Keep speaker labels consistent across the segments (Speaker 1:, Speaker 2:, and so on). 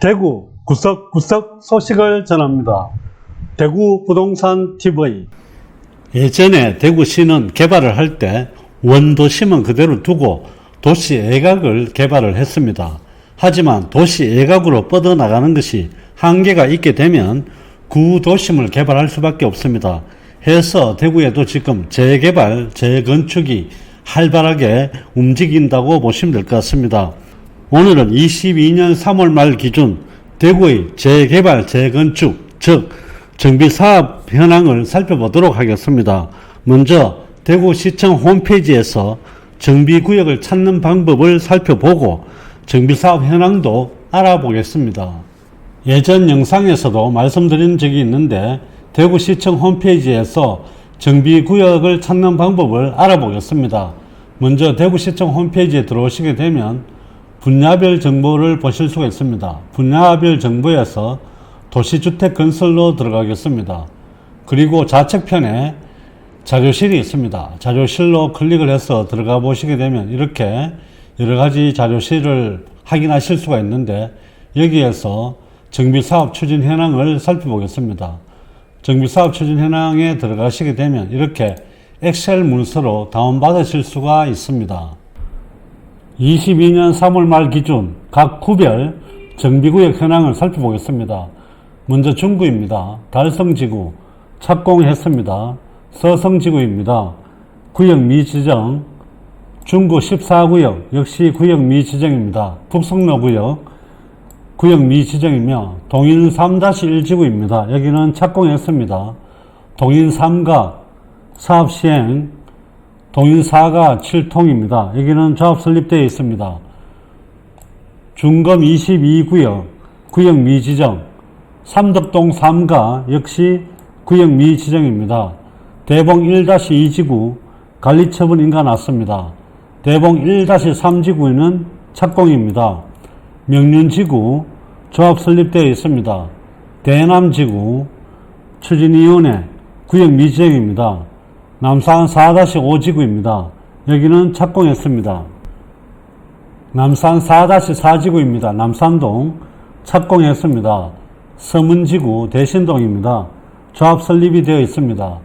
Speaker 1: 대구 구석구석 소식을 전합니다. 대구 부동산 TV. 예전에 대구시는 개발을 할 때 원도심은 그대로 두고 도시 애각을 개발을 했습니다. 하지만 도시 애각으로 뻗어나가는 것이 한계가 있게 되면 구도심을 개발할 수밖에 없습니다. 해서 대구에도 지금 재개발, 재건축이 활발하게 움직인다고 보시면 될 것 같습니다. 오늘은 22년 3월 말 기준 대구의 재개발, 재건축, 즉 정비 사업 현황을 살펴보도록 하겠습니다. 먼저 대구시청 홈페이지에서 정비구역을 찾는 방법을 살펴보고 정비사업 현황도 알아보겠습니다. 예전 영상에서도 말씀드린 적이 있는데 대구시청 홈페이지에서 정비구역을 찾는 방법을 알아보겠습니다. 먼저 대구시청 홈페이지에 들어오시게 되면 분야별 정보를 보실 수가 있습니다. 분야별 정보에서 도시주택 건설로 들어가겠습니다. 그리고 좌측편에 자료실이 있습니다. 자료실로 클릭을 해서 들어가 보시게 되면 이렇게 여러 가지 자료실을 확인하실 수가 있는데 여기에서 정비사업 추진 현황을 살펴보겠습니다. 정비사업 추진 현황에 들어가시게 되면 이렇게 엑셀 문서로 다운받으실 수가 있습니다. 22년 3월 말 기준 각 구별 정비구역 현황을 살펴보겠습니다. 먼저 중구입니다. 달성지구 착공했습니다. 서성지구입니다. 구역 미지정 중구 14구역 역시 구역 미지정입니다. 북성로 구역 구역 미지정이며 동인 3-1지구입니다. 여기는 착공했습니다. 동인 3가 사업 시행 동인 4가 7통입니다. 여기는 조합 설립되어 있습니다. 중검 22구역 구역 미지정 삼덕동 3가 역시 구역 미지정입니다. 대봉 1-2지구 관리처분 인가 났습니다. 대봉 1-3지구는 착공입니다. 명륜지구 조합 설립되어 있습니다. 대남지구 추진위원회 구역 미지정입니다. 남산 4-5지구입니다. 여기는 착공했습니다. 남산 4-4지구입니다. 남산동 착공했습니다. 서문지구 대신동입니다. 조합 설립이 되어 있습니다.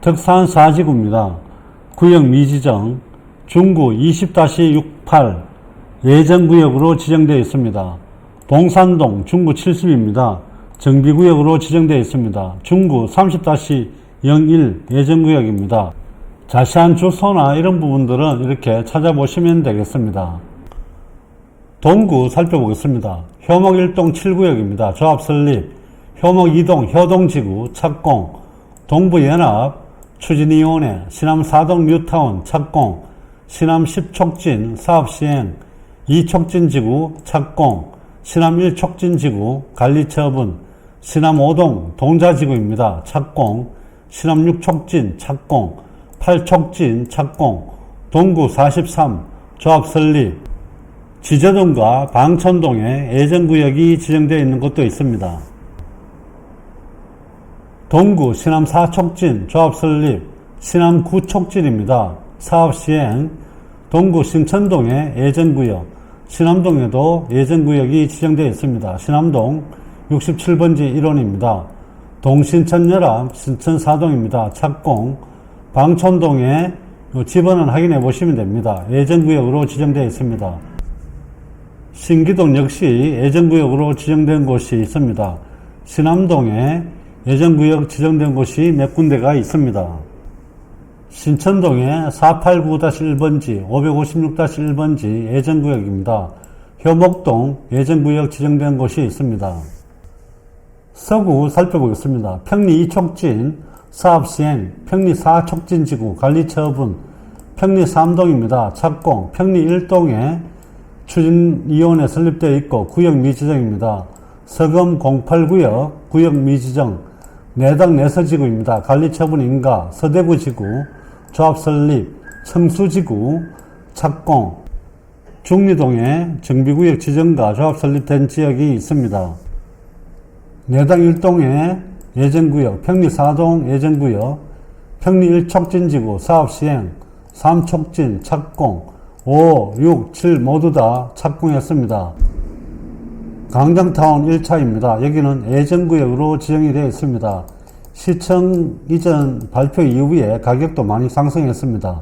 Speaker 1: 덕산 4지구입니다. 구역 미지정 중구 20-68 예정구역으로 지정되어 있습니다. 동산동 중구 70입니다. 정비구역으로 지정되어 있습니다. 중구 30-01 예정구역입니다. 자세한 주소나 이런 부분들은 이렇게 찾아보시면 되겠습니다. 동구 살펴보겠습니다. 효목 1동 7구역입니다. 조합 설립, 효목 2동 효동지구 착공, 동부연합 추진위원회, 신암 4동 뉴타운 착공, 신암 10촉진 사업시행, 2촉진지구 착공, 신암 1촉진지구 관리처분, 신암 5동 동자지구입니다. 착공, 신암 6촉진 착공, 8촉진 착공, 동구 43 조합 설립, 지저동과 방천동에 예정구역이 지정되어 있는 곳도 있습니다. 동구 신암 4촉진 조합 설립, 신암 9촉진입니다. 사업 시행, 동구 신천동에 예정구역, 신암동에도 예정구역이 지정되어 있습니다. 신암동 67번지 1원입니다. 동신천연합 신천사동입니다. 착공, 방천동에 집원은 확인해 보시면 됩니다. 예정구역으로 지정되어 있습니다. 신기동 역시 예정구역으로 지정된 곳이 있습니다. 신암동에 예정구역 지정된 곳이 몇 군데가 있습니다. 신천동에 489-1번지, 556-1번지 예정구역입니다. 효목동 예정구역 지정된 곳이 있습니다. 서구 살펴보겠습니다. 평리 2촉진 사업 시행, 평리 4촉진 지구 관리 처분, 평리 3동입니다. 착공, 평리 1동에 추진위원회 설립되어 있고 구역 미지정입니다. 서금 08구역 구역 미지정 내당 내서지구입니다. 관리 처분 인가 서대구 지구 조합 설립 청수지구 착공 중리동에 정비구역 지정과 조합 설립된 지역이 있습니다. 내당 1동에 예정구역 평리 4동 예정구역 평리 1촉진지구 사업시행 3촉진 착공 5, 6, 7 모두 다 착공했습니다. 강정타운 1차입니다. 여기는 예정구역으로 지정이 되어 있습니다. 시청 이전 발표 이후에 가격도 많이 상승했습니다.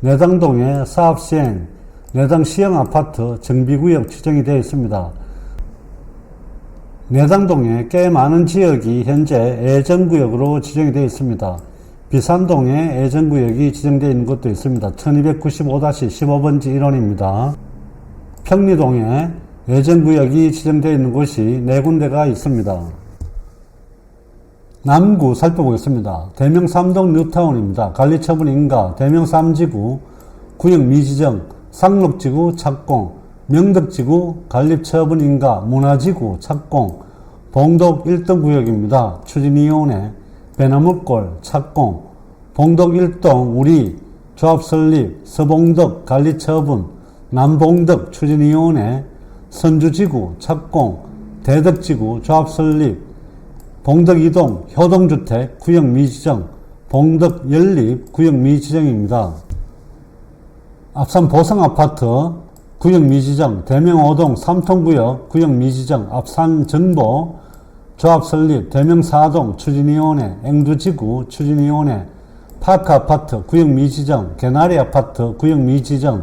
Speaker 1: 내당동에 사업시행, 내당 시형 아파트 정비구역 지정이 되어 있습니다. 내당동에 꽤 많은 지역이 현재 예정구역으로 지정이 되어 있습니다. 비산동에 예정구역이 지정되어 있는 곳도 있습니다. 1295-15번지 1원입니다. 평리동에 예정구역이 지정되어 있는 곳이 네 군데가 있습니다. 남구 살펴보겠습니다. 대명 3동 뉴타운입니다. 관리처분 인가, 대명 3지구, 구역 미지정, 상록지구 착공, 명덕지구, 관리처분 인가, 문화지구 착공, 봉독 1등 구역입니다. 추진위원회, 배나무골 착공, 봉독 1동 우리 조합 설립, 서봉덕 관리처분, 남봉덕 추진위원회, 선주지구 착공, 대덕지구 조합 설립, 봉덕 이동 효동주택 구역 미지정, 봉덕 연립 구역 미지정입니다. 앞산 보성 아파트 구역 미지정, 대명 5동 3통구역 구역 미지정, 앞산 정보 조합 설립, 대명 4동 추진위원회, 앵두지구 추진위원회, 파크아파트 구역 미지정, 개나리 아파트 구역 미지정,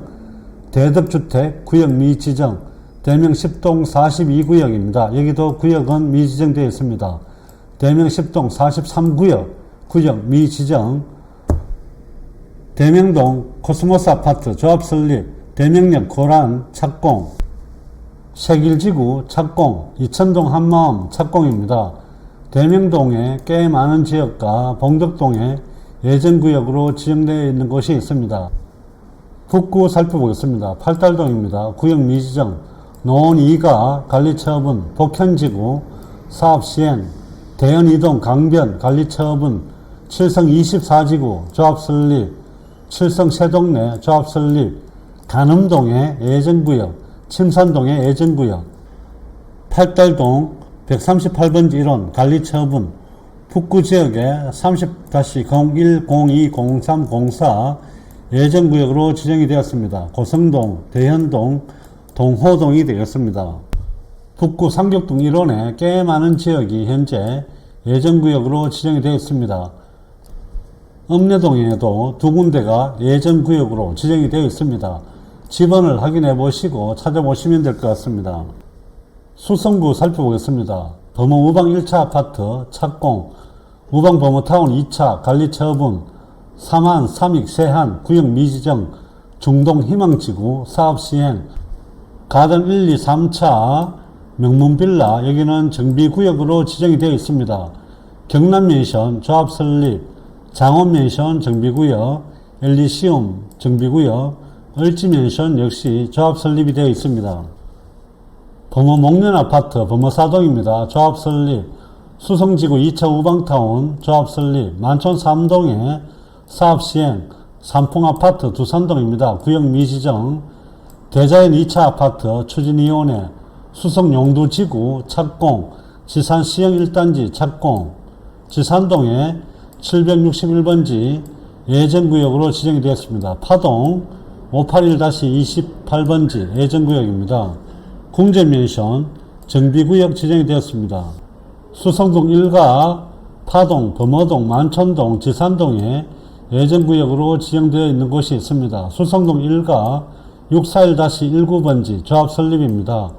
Speaker 1: 대덕주택 구역 미지정, 대명 10동 42구역입니다. 여기도 구역은 미지정되어 있습니다. 대명 10동 43구역 구역 미지정 대명동 코스모스 아파트 조합 설립 대명역 고란 착공 색일지구 착공 이천동 한마음 착공입니다. 대명동에 꽤 많은 지역과 봉덕동에 예전구역으로 지정되어 있는 곳이 있습니다. 북구 살펴보겠습니다. 팔달동입니다. 구역 미지정 노원 2가 관리처분 복현지구 사업시행 대연 이동 강변 관리처분 칠성 24지구 조합 설립 칠성 세동네 조합 설립 간음동의 예정구역 침산동의 예정구역 팔달동 138번지 1원 관리 처분 북구지역에 30-01020304 예정구역으로 지정이 되었습니다. 고성동, 대현동, 동호동이 되었습니다. 북구 상격동 일원에 꽤 많은 지역이 현재 예정구역으로 지정이 되어 있습니다. 읍내동에도 두 군데가 예정구역으로 지정이 되어 있습니다. 지번을 확인해 보시고 찾아보시면 될 것 같습니다. 수성구 살펴보겠습니다. 범어 우방 1차 아파트 착공, 우방 범어타운 2차 관리처분, 삼한, 삼익, 세한, 구역 미지정, 중동 희망지구 사업시행, 가든 1, 2, 3차 명문빌라 여기는 정비구역으로 지정이 되어 있습니다. 경남맨션 조합 설립, 장원맨션 정비구역, 엘리시움 정비구역, 을지맨션 역시 조합 설립이 되어 있습니다. 범어 목련 아파트 범어 사동입니다. 조합 설립, 수성지구 2차 우방타운 조합 설립, 만촌 3동에 사업 시행, 삼풍 아파트 두산동입니다. 구역 미지정, 대자연 2차 아파트 추진위원회, 수성 용두지구 착공, 지산 시형 1단지 착공, 지산동에 761번지 예정구역으로 지정이 되었습니다. 파동 581-28번지 예정구역입니다. 궁제면션 정비구역 지정이 되었습니다. 수성동 1가 파동, 범어동, 만천동, 지산동에 예정구역으로 지정되어 있는 곳이 있습니다. 수성동 1가 641-19번지 조합 설립입니다.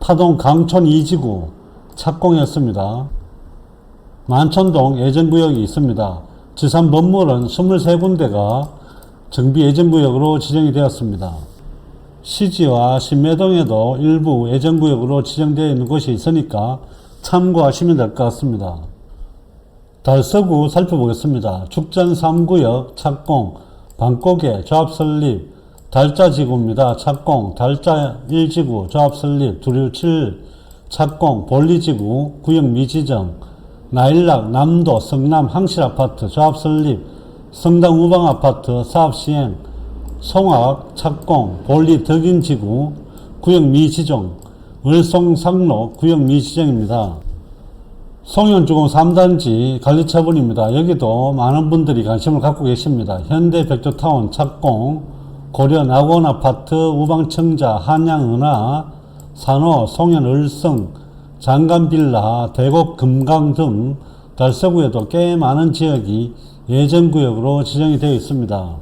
Speaker 1: 파동 강촌 2지구 착공했습니다. 만천동 예정구역이 있습니다. 지산 건물은 23군데가 정비 예정구역으로 지정이 되었습니다. 시지와 신매동에도 일부 예정구역으로 지정되어 있는 곳이 있으니까 참고하시면 될 것 같습니다. 달서구 살펴보겠습니다. 죽전 3구역 착공, 방고개 조합 설립, 달자 지구입니다. 착공, 달자 1지구 조합 설립, 두류 7 착공, 볼리 지구 구역 미지정, 나일락 남도 성남 항실 아파트 조합 설립, 성당 우방 아파트 사업 시행, 송악 착공, 볼리 덕인 지구 구역 미지정, 을송상로 구역 미지정입니다. 송현주공 3단지 관리처분입니다. 여기도 많은 분들이 관심을 갖고 계십니다. 현대 백조타운 착공, 고려 낙원 아파트, 우방청자, 한양은하, 산호, 송현, 을성, 장간빌라, 대곡, 금강 등 달서구에도 꽤 많은 지역이 예정구역으로 지정이 되어 있습니다.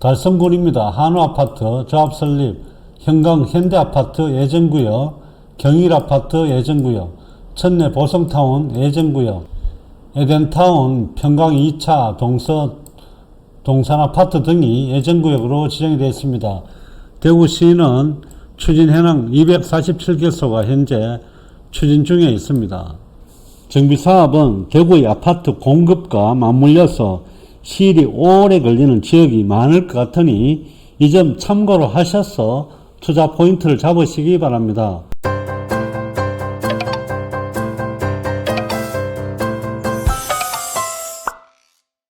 Speaker 1: 달성군입니다. 한우아파트, 조합 설립, 현강 현대아파트 예정구역, 경일아파트 예정구역, 천내 보성타운 예정구역, 에덴타운, 평강 2차, 동서, 동산아파트 등이 예정구역으로 지정이 되어 있습니다. 대구시는 추진 현황 247개소가 현재 추진 중에 있습니다. 정비 사업은 대구의 아파트 공급과 맞물려서 시일이 오래 걸리는 지역이 많을 것 같으니 이 점 참고로 하셔서 투자 포인트를 잡으시기 바랍니다.